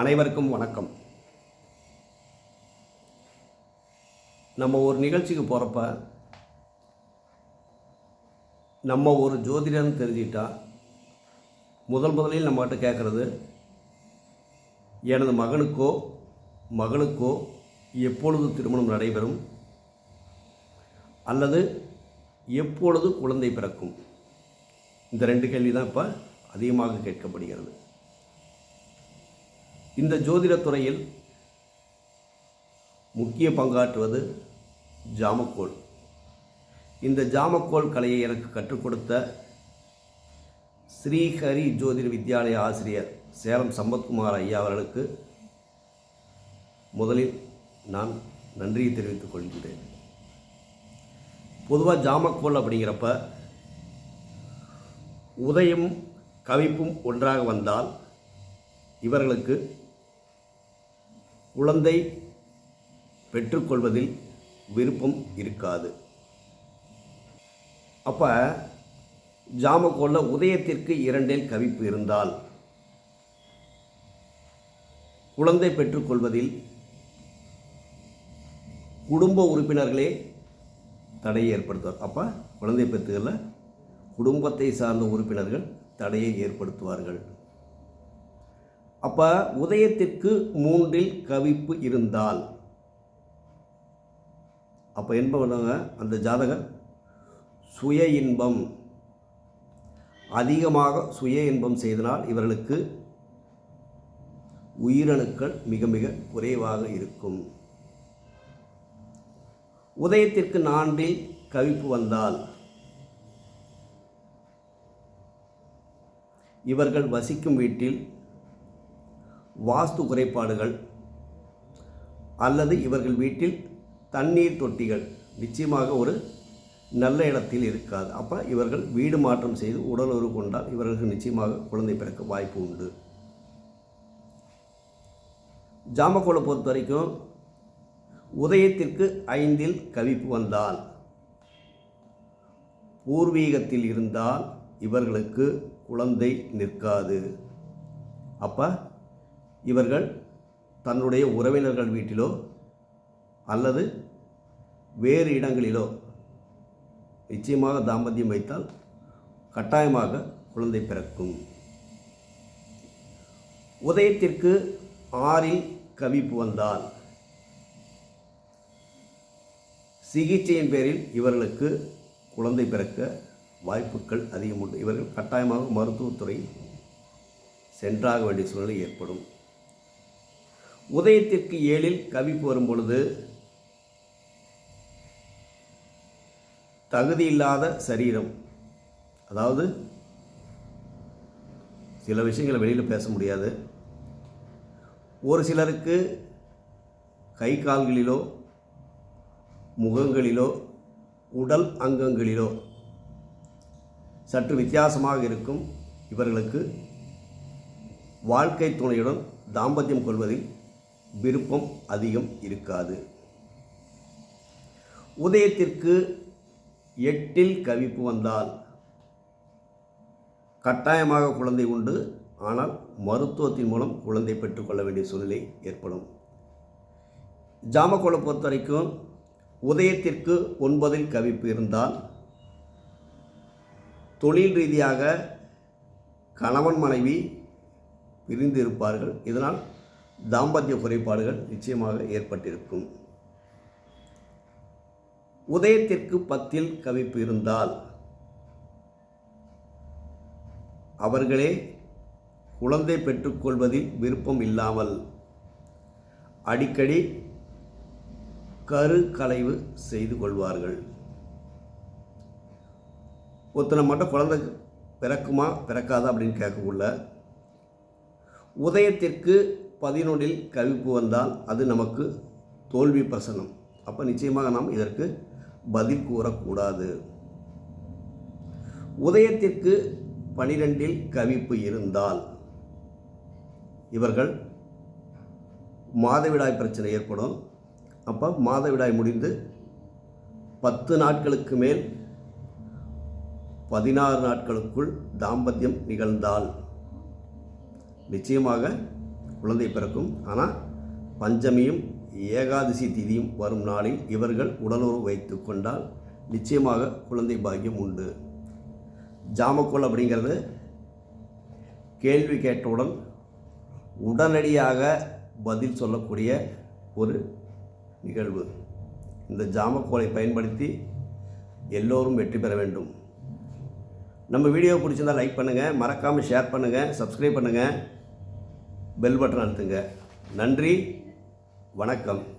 அனைவருக்கும் வணக்கம். நம்ம ஒரு நிகழ்ச்சிக்கு போகிறப்ப நம்ம ஒரு ஜோதிடர்னு தெரிஞ்சுக்கிட்டா முதல் முதலில் நம்மகிட்ட கேட்குறது எனது மகனுக்கோ மகளுக்கோ எப்பொழுது திருமணம் நடைபெறும்? அல்லது எப்பொழுது குழந்தை பிறக்கும்? இந்த ரெண்டு கேள்வி தான் இப்போ அதிகமாக கேட்கப்படுகிறது. இந்த ஜோதிடத் துறையில் முக்கிய பங்காற்றுவது ஜாமக்கோல் இந்த ஜாமக்கோல் கலையை எனக்கு கற்றுக் கொடுத்த ஸ்ரீஹரி ஜோதிட வித்யாலய ஆசிரியர் சேலம் சம்பத்குமார் ஐயா அவர்களுக்கு முதலில் நான் நன்றியை தெரிவித்துக் கொள்கிறேன் பொதுவாக ஜாமக்கோல் அப்படிங்கிறப்ப உதயம் கவிப்பும் ஒன்றாக வந்தால் இவர்களுக்கு குழந்தை பெற்றுக்கொள்வதில் விருப்பம் இருக்காது. அப்போ ஜாமக்கோளில் உதயத்திற்கு இரண்டில் கவிப்பு இருந்தால் குழந்தை பெற்றுக்கொள்வதில் குடும்ப உறுப்பினர்களே தடையை ஏற்படுத்துவார். அப்போ குழந்தை பெற்றுகளில் குடும்பத்தை சார்ந்த உறுப்பினர்கள் தடையை ஏற்படுத்துவார்கள். அப்போ உதயத்திற்கு மூன்றில் கவிப்பு இருந்தால். அப்போ என்ன அந்த ஜாதகர் சுய இன்பம். அதிகமாக சுய இன்பம் செய்தனால் இவர்களுக்கு உயிரணுக்கள் மிக மிக குறைவாக இருக்கும். உதயத்திற்கு நான்கில் கவிப்பு வந்தால் இவர்கள் வசிக்கும் வீட்டில் வாஸ்து குறைபாடுகள் அல்லது இவர்கள் வீட்டில் தண்ணீர் தொட்டிகள் நிச்சயமாக ஒரு நல்ல இடத்தில் இருக்காது. அப்போ இவர்கள் வீடு மாற்றம் செய்து உடலுறவு கொண்டால் இவர்களுக்கு நிச்சயமாக குழந்தை பிறக்க வாய்ப்பு உண்டு. ஜாமக்கோளை பொறுத்த வரைக்கும் உதயத்திற்கு ஐந்தில் கவிப்பு வந்தால் பூர்வீகத்தில் இருந்தால் இவர்களுக்கு குழந்தை நிற்காது. அப்போ இவர்கள் தன்னுடைய உறவினர்கள் வீட்டிலோ அல்லது வேறு இடங்களிலோ நிச்சயமாக தாம்பத்தியம் வைத்தால் கட்டாயமாக குழந்தை பிறக்கும். உதயத்திற்கு ஆறில் கவிப்பு வந்தால் சிகிச்சையின் பேரில் இவர்களுக்கு குழந்தை பிறக்க வாய்ப்புகள் அதிகம் உண்டு. இவர்கள் கட்டாயமாக மருத்துவத்துறை சென்றாக வேண்டிய சூழ்நிலை ஏற்படும். உதயத்திற்கு ஏழில் கவிப்பு வரும் பொழுது தகுதியில்லாத சரீரம் அதாவது சில விஷயங்களை வெளியில் பேச முடியாது. ஒரு சிலருக்கு கை கால்களிலோ முகங்களிலோ உடல் அங்கங்களிலோ சற்று வித்தியாசமாக இருக்கும். இவர்களுக்கு வாழ்க்கை துணையுடன் தாம்பத்தியம் கொள்வதில் விருப்பம் அதிகம் இருக்காது. உதயத்திற்கு எட்டில் கவிப்பு வந்தால் கட்டாயமாக குழந்தை உண்டு. ஆனால் மருத்துவத்தின் மூலம் குழந்தை பெற்றுக்கொள்ள வேண்டிய சூழ்நிலை ஏற்படும். ஜாமக்கோளை பொறுத்த வரைக்கும் உதயத்திற்கு ஒன்பதில் கவிப்பு இருந்தால் தொழில் ரீதியாக கணவன் மனைவி பிரிந்து இருப்பார்கள் இதனால் தாம்பத்திய குறைபாடுகள் நிச்சயமாக ஏற்பட்டிருக்கும். உதயத்திற்கு பத்தில் கவிப்பு இருந்தால் அவர்களே குழந்தை பெற்றுக்கொள்வதில் விருப்பம் இல்லாமல் அடிக்கடி கரு கலைவு செய்து கொள்வார்கள். ஒருத்தனை மட்டும் குழந்தை பிறக்குமா பிறக்காதா அப்படின்னு கேட்கக்குள்ள உதயத்திற்கு பதினொன்றில் கவிப்பு வந்தால் அது நமக்கு தோல்வி பிரசனம். அப்போ நிச்சயமாக நாம் இதற்கு பதில் கூறக்கூடாது. உதயத்திற்கு பனிரெண்டில் கவிப்பு இருந்தால் இவர்கள் மாதவிடாய் பிரச்சனை ஏற்படும். அப்போ மாதவிடாய் முடிந்து பத்து நாட்களுக்கு மேல் பதினாறு நாட்களுக்குள் தாம்பத்தியம் நிகழ்ந்தால். நிச்சயமாக குழந்தை பிறக்கும். ஆனால் பஞ்சமியும் ஏகாதசி திதியும் வரும் நாளில் இவர்கள் உடலுறவு வைத்து கொண்டால் நிச்சயமாக குழந்தை பாக்கியம் உண்டு. ஜாமக்கோல் அப்படிங்கிறது கேள்வி கேட்டவுடன் உடனடியாக பதில் சொல்லக்கூடிய ஒரு நிகழ்வு. இந்த ஜாமக்கோலை பயன்படுத்தி எல்லோரும் வெற்றி பெற வேண்டும். நம்ம வீடியோ பிடிச்சிருந்தால் லைக் பண்ணுங்கள் மறக்காமல் ஷேர் பண்ணுங்கள் சப்ஸ்கிரைப் பண்ணுங்கள் பெல் பட்டன் அழுத்துங்க. நன்றி வணக்கம்.